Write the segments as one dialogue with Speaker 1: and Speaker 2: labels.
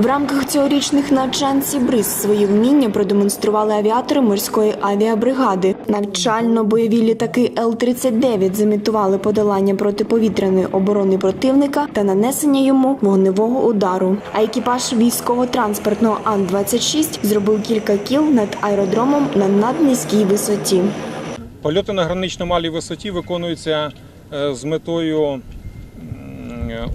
Speaker 1: В рамках цьогорічних навчань Сібриз свої вміння продемонстрували авіатори морської авіабригади. Навчально-бойові літаки Л-39 замітували подолання протиповітряної оборони противника та нанесення йому вогневого удару. А екіпаж військово-транспортного Ан-26 зробив кілька кіл над аеродромом на наднизькій висоті.
Speaker 2: Польоти на гранично малій висоті виконуються е, з метою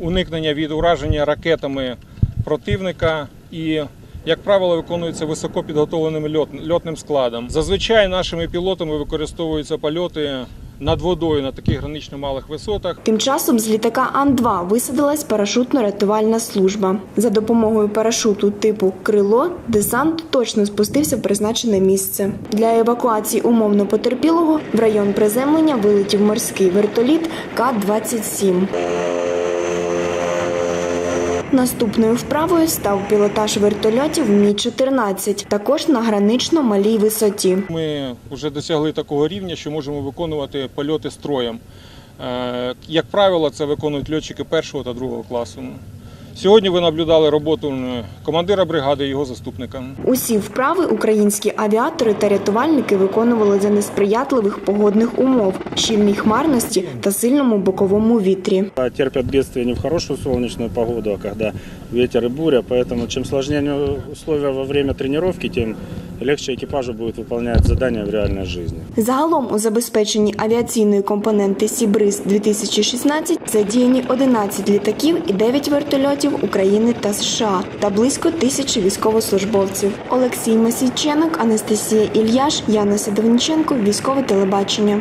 Speaker 2: уникнення від ураження ракетами противника і, як правило, виконуються високо підготовленим льот- льотним складом. Зазвичай нашими пілотами використовуються польоти над водою на таких гранично малих висотах.
Speaker 1: Тим часом з літака Ан-2 висадилась парашутно-рятувальна служба. За допомогою парашуту типу крило десант точно спустився в призначене місце. Для евакуації умовно потерпілого в район приземлення вилетів морський вертоліт К-27. Наступною вправою став пілотаж вертольотів Мі-14, також на гранично малій висоті.
Speaker 2: Ми вже досягли такого рівня, що можемо виконувати польоти строєм. Е, Як правило, це виконують льотчики першого та другого класу. Сьогодні ви наблюдали роботу командира бригади і його заступника.
Speaker 1: Усі вправи українські авіатори та рятувальники виконували за несприятливих погодних умов, щільній хмарності та сильному боковому вітрі.
Speaker 3: А терпят бедствия не в хорошу сонячну погоду, а коли ветер і буря. Поэтому чим сложнее условия во время тренировки, тем легче екіпажу буде виконувати завдання в реальній жизни.
Speaker 1: Загалом у забезпеченні авіаційної компоненти Сібриз 2016 задіяні 11 літаків і 9 вертольотів України та США та близько тисячі військовослужбовців. Олексій Масійченок, Анастасія Ільяш, Яна Сидовниченко, військове телебачення.